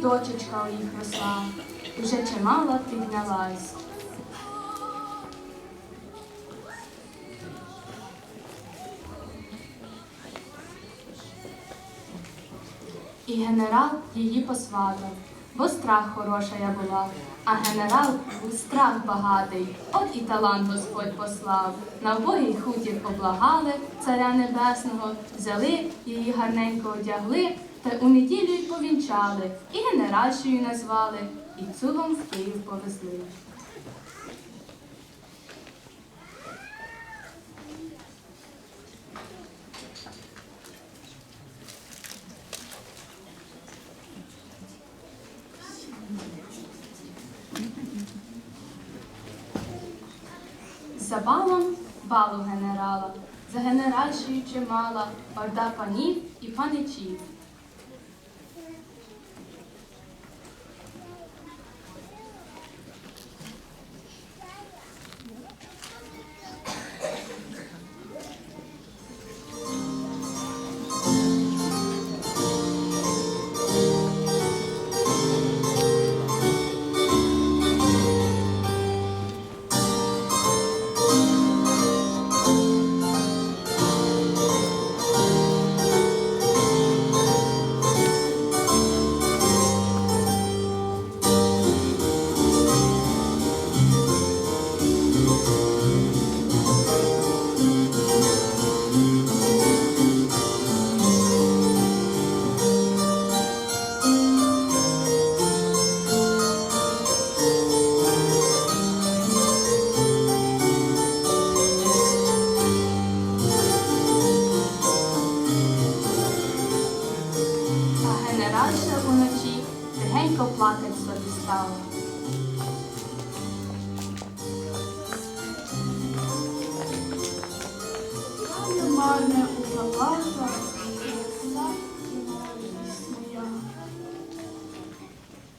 дочечка у їх росла, уже чимало піднялась. І генерал її посватав, бо страх хороша я була, а генерал був страх багатий, от і талант Господь послав. На вбогий хутір поблагали царя небесного, взяли її гарненько одягли, та у неділю й повінчали, і генеральшою назвали, і цугом в Київ повезли. За балом балу генерала, за генеральшою чимала, орда панів і паничів. А генеральша уночі тихенько плакать собі стала. Я марне у палатах, краса моя.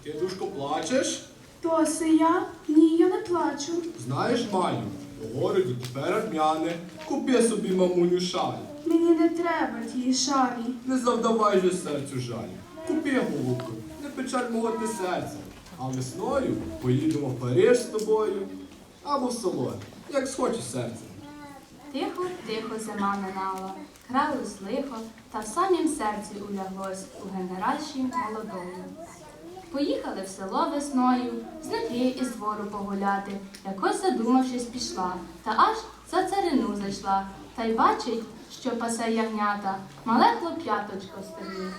Ти, душко, плачеш? То си я? Ні, я не плачу. Знаєш, Маню, у городі тепер дняне. Купи собі мамуню шаль. Мені не треба тієї шалі. Не завдавай же серцю жаль. Купи, голубку, не печаль мого ти серця. А весною поїдемо в Париж з тобою або в село, як схочеш серце. Тихо, тихо зима минала, кралось лихо, та в самім серці уляглось у генеральші молодої. Поїхали в село весною, знайти із двору погуляти, якось задумавшись пішла, та аж за царину зайшла, та й бачить, що пасе ягнята, мале хлоп'яточко стоїть.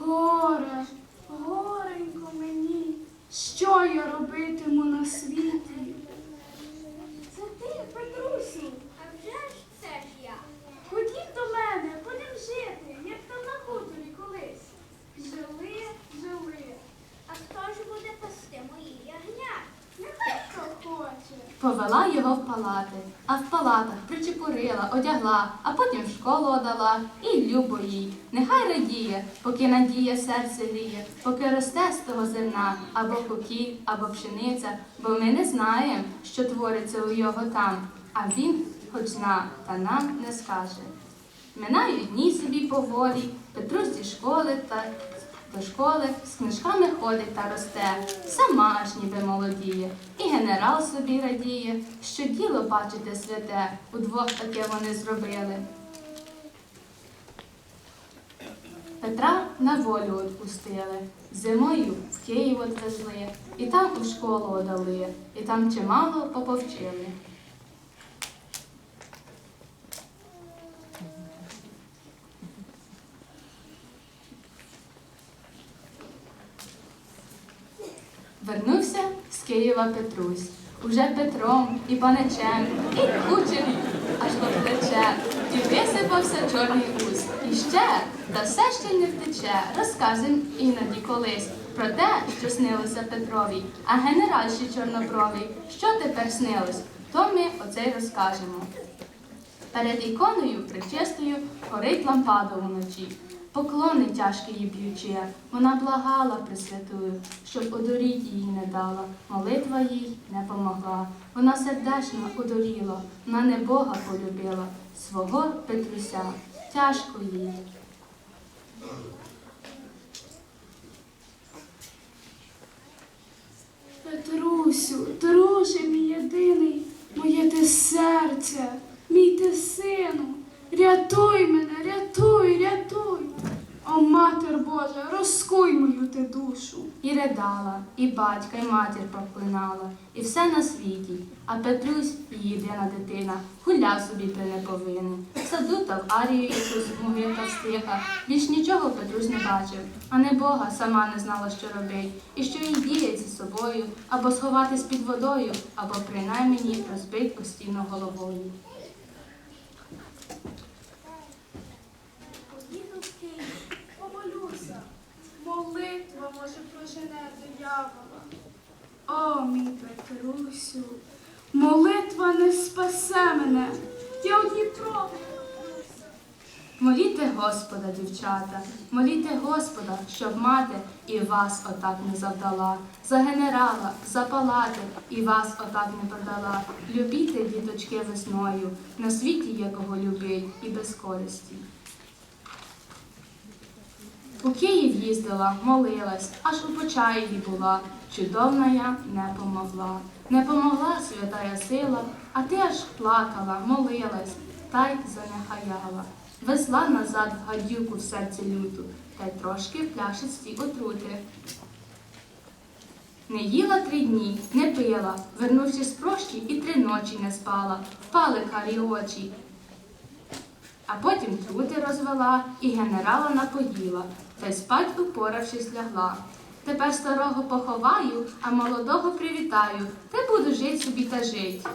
Горе, горенько мені, що я робитиму на світі? Це ти, Петрусю? А вже ж це ж я. Ходіть до мене, будемо жити, як там на хуторі колись. Жили, жили, А хто ж буде пасти мої ягня? нехай хто хоче. Повела його в палати, а в палатах причепурила, одягла, а потім в школу одала. І любо їй, нехай радіє, поки надія серце ліє, поки росте з того зерна, або кукіль, або пшениця, бо ми не знаємо, що твориться у його там, а він хоч зна, та нам не скаже. Минають дні собі поволі, Петрусь зі школи та до школи з книжками ходить та росте, сама аж ніби молодіє, і генерал собі радіє, що діло бачите святе, удвох таке вони зробили. Петра на волю відпустили, зимою в Київ відвезли, і там у школу одали, і там чимало поповчили. Вернувся з Києва Петрусь. Уже Петром і паничем, і кучері аж до плече, і висипався чорний ус. І ще, та все ще не втече, розказуєм іноді колись про те, що снилося Петрові, а генеральші чорнобровій, що тепер снилось, то ми оце й розкажемо. Перед іконою причистою горить лампада вночі. Поклони тяжкі їй б'ючи, вона благала Пресвятую, щоб одуріть її не дала. Молитва їй не помогла. Вона сердечно одуріла, вона не Бога полюбила, свого Петруся. Тяжко їй. Петрусю, друже мій єдиний, моє ти серце, мій ти сину, рятуй мене, рятуй. О, матер Божа, розкуй мою ти душу. І ридала, і батька, і матір проклинала, і все на світі. А Петрусь, її єдина дитина, гуляв собі при неповинен. В саду та в арію Ісус могилка стиха. Більш нічого Петрусь не бачив, а не Бога сама не знала, що робить, і що їй діється з собою, або сховатись під водою, або принаймні розбить постійно головою. Диявола. О, мій Петрусю, молитва не спасе мене. Я у Дніпро. Моліте Господа, дівчата, моліте Господа, щоб мати і вас отак не завдала, за генерала, за палати і вас отак не продала. Любіте, діточки, весною, на світі є кого любить і без користі. У Київ їздила, молилась, аж у Почаєві була, чудовна я не помогла. Не помогла святая сила, а ти аж плакала, молилась, та й занехаяла. Везла назад в гадюку в серці люту, та й трошки в пляшечці отрути. Не їла три дні, не пила, вернувшись з прощі, і три ночі не спала, впали карі очі. А потім трути розвела і генерала напоїла, та й спать упоравшись лягла. Тепер старого поховаю, а молодого привітаю, та буду жить собі та жить.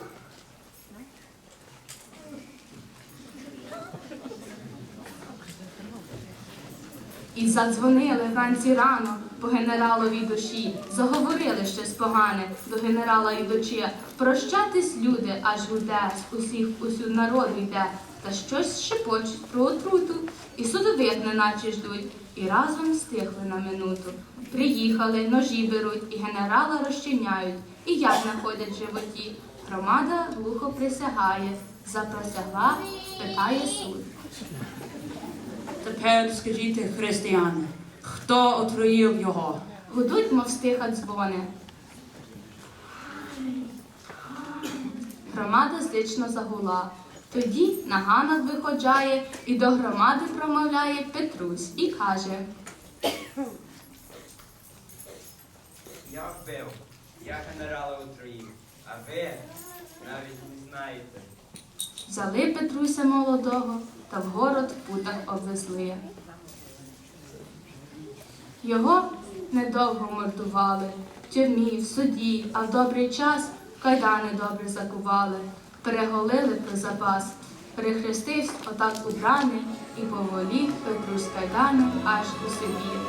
І задзвонили вранці рано по генераловій душі, заговорили щось погане до генерала ідучи. Прощатись, люди, аж гуде, з усіх усю народу йде, та щось шепочуть про отруту, і судових неначе ждуть, і разом стихли на минуту. Приїхали, ножі беруть, і генерала розчиняють, і яд знаходять в животі. Громада глухо присягає, запросягла, питає суд. Тепер скажіть, християни, хто отруїв його? Гудуть, мов стиха дзвони. Громада злично загула. Тоді на ганок виходжає і до громади промовляє Петрусь і каже: Я вбив, я генерала отруїв, а ви навіть не знаєте. взяли Петруся молодого та в город в путах обвезли. Його недовго мордували, в тюрмі, в суді, а в добрий час кайдани добре закували, переголили про запас, прихрестивсь отак убраний і поволів Петру з кайдану аж у Сибір.